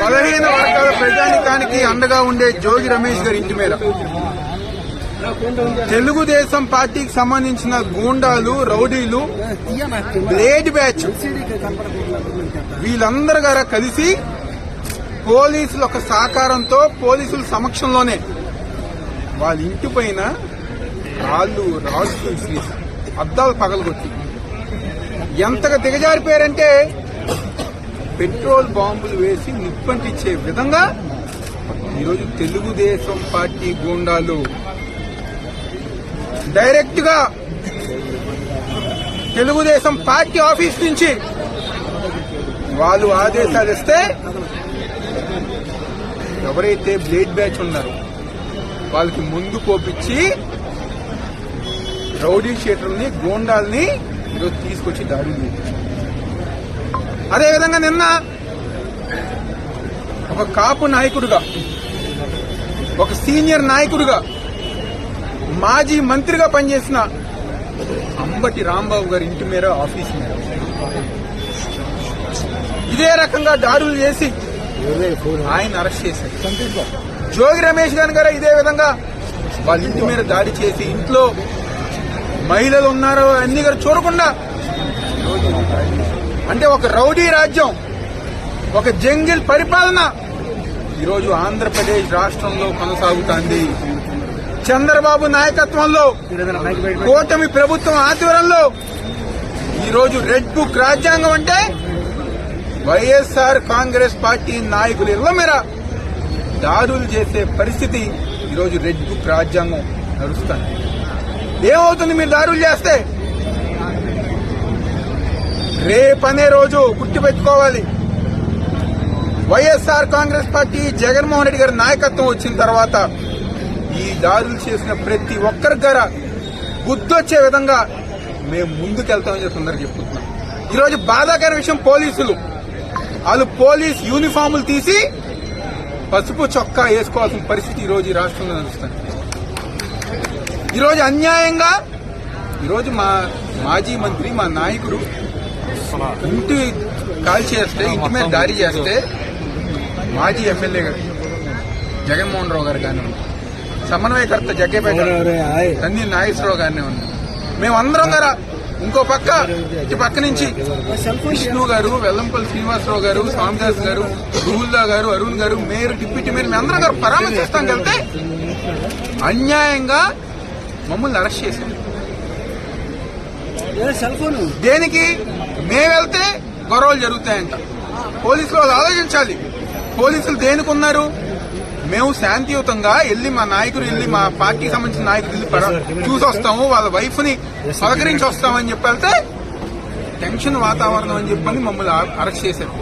బలహీన వర్గాల ప్రజానికానికి అండగా ఉండే జోగి రమేష్ గారి ఇంటి మీద తెలుగుదేశం పార్టీకి సంబంధించిన గూండాలు రౌడీలు బ్లేడ్ బ్యాచ్ వీళ్ళందరూ గారా కలిసి పోలీసుల ఒక సహకారంతో పోలీసుల సమక్షంలోనే వాళ్ళ ఇంటి పైన రాళ్ళు రాళ్ళు విసిరి అద్దాలు పగలగొట్టి ఎంతగా దిగజారిపోయారంటే పెట్రోల్ బాంబులు వేసి నిప్పంటిచ్చే విధంగా ఈరోజు తెలుగుదేశం పార్టీ గూండాలు డైరెక్ట్గా తెలుగుదేశం పార్టీ ఆఫీస్ నుంచి వాళ్ళు ఆదేశాలు ఇస్తే ఎవరైతే బ్లేడ్ బ్యాచ్ ఉన్నారో వాళ్ళకి ముందు కోపించి రౌడీ షీటర్ని గోండాల్ని ఈరోజు తీసుకొచ్చి దాడి అదేవిధంగా నిన్న ఒక కాపు నాయకుడుగా ఒక సీనియర్ నాయకుడుగా మాజీ మంత్రిగా పనిచేసిన అంబటి రాంబాబు గారి ఇంటి మీద ఆఫీస్ మీద ఇదే రకంగా దాడులు చేసి ఆయన అరెస్ట్ చేశారు. జోగి రమేష్ గారి గారు ఇదే విధంగా వాళ్ళ ఇంటి మీద దాడి చేసి ఇంట్లో మహిళలు ఉన్నారో అన్ని గారు చూడకుండా. అంటే ఒక రౌడీ రాజ్యం ఒక జంగిల్ పరిపాలన. ఈరోజు ఆంధ్రప్రదేశ్ రాష్ట్రంలో కొనసాగుతోంది. చంద్రబాబు నాయకత్వంలో కూటమి ప్రభుత్వం ఆధ్వర్యంలో ఈరోజు రెడ్ బుక్ రాజ్యాంగం అంటే వైఎస్ఆర్ కాంగ్రెస్ పార్టీ నాయకులు ఇళ్ళ మీర దాడులు చేసే పరిస్థితి ఈరోజు రెడ్ బుక్ రాజ్యాంగం నడుస్తుంది. ఏమవుతుంది మీరు దారులు చేస్తే రేపనే రోజు గుర్తుపెట్టుకోవాలి. YSR Congress party Jaganmohan Reddy గారి నాయకత్వం వచ్చిన తర్వాత ఈ దారులు చేసిన ప్రతి ఒక్కరి గార గుర్తొచ్చే విధంగా మేము ముందుకెళ్తామని చెప్పి అందరు చెప్పుకుంటున్నాం. ఈరోజు బాధాకర విషయం పోలీసులు. వాళ్ళు పోలీస్ యూనిఫాములు తీసి పసుపు చొక్కా వేసుకోవాల్సిన పరిస్థితి ఈరోజు రోజు ఈ రాష్ట్రంలో నడుస్తుంది. ఈరోజు అన్యాయంగా ఈరోజు మా మాజీ మంత్రి మా నాయకుడు ఇంటి కాల్ చేస్తే ఇంటి మీద దాడి చేస్తే మాజీ ఎమ్మెల్యే గారు జగన్మోహన్ రావు గారు కానీ సమన్వయకర్త జగ్గేపేట తన్ని నాగేశ్వరరావు గారినే ఉన్నారు మేమందరం గారా ఇంకో పక్క ఇటు పక్క నుంచి విష్ణు గారు వెల్లంపల్లి శ్రీనివాసరావు గారు స్వామిదాస్ గారు గుహుల్దా గారు అరుణ్ గారు మేయర్ డిప్యూటీ మేయర్ మేమందరం గారు పరామర్శిస్తాం వెళ్తే అన్యాయంగా మమ్మల్ని అరెస్ట్ చేశారు. Cell phone? దేనికి? మేము వెళ్తే గొడవలు జరుగుతాయంట. పోలీసులు వాళ్ళు ఆలోచించాలి. పోలీసులు దేనికి ఉన్నారు? మేము శాంతియుతంగా వెళ్ళి మా నాయకుడు వెళ్ళి మా పార్టీకి సంబంధించిన నాయకుడు వెళ్ళి చూసి వస్తాము వాళ్ళ వైఫ్ని సహకరించి వస్తామని చెప్పి వెళ్తే టెన్షన్ వాతావరణం అని చెప్పని మమ్మల్ని అరెస్ట్ చేశారు.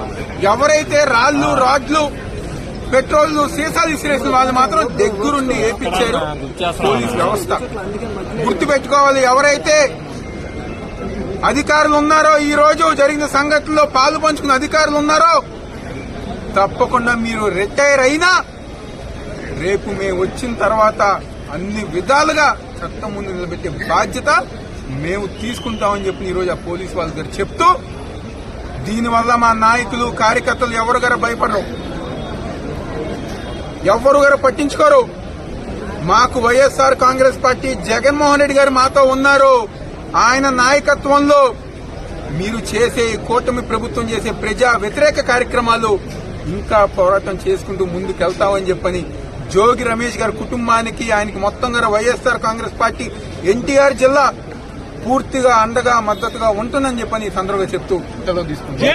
ఎవరైతే రాళ్ళు రాడ్లు పెట్రోల్ సీసా విసిరేసిన వాళ్ళు మాత్రం దగ్గరుండి ఏపించారు పోలీస్ వ్యవస్థ. గుర్తు పెట్టుకోవాలి ఎవరైతే అధికారులు ఉన్నారో ఈ రోజు జరిగిన సంఘటనలో పాలు పంచుకున్న అధికారులు ఉన్నారో తప్పకుండా మీరు రిటైర్ అయినా రేపు మేము వచ్చిన తర్వాత అన్ని విధాలుగా చట్టం ముందు నిలబెట్టే బాధ్యత మేము తీసుకుంటామని చెప్పి ఈరోజు ఆ పోలీసు వాళ్ళ దగ్గర చెప్తూ దీనివల్ల మా నాయకులు కార్యకర్తలు ఎవరు గారు భయపడరు. ఎవరు గారు పట్టించుకోరు. మాకు YSR Congress party Jaganmohan Reddy గారు మాతో ఉన్నారు. ఆయన నాయకత్వంలో మీరు చేసే కూటమి ప్రభుత్వం చేసే ప్రజా వ్యతిరేక కార్యక్రమాలు ఇంకా పోరాటం చేసుకుంటూ ముందుకెళ్తామని చెప్పని జోగి రమేష్ గారి కుటుంబానికి ఆయనకి మొత్తం గారు వైఎస్ఆర్ కాంగ్రెస్ పార్టీ ఎన్టీఆర్ జిల్లా పూర్తిగా అండగా మద్దతుగా ఉంటుందని చెప్పని సందర్భంగా చెప్తూ సెలవు తీసుకుంటాం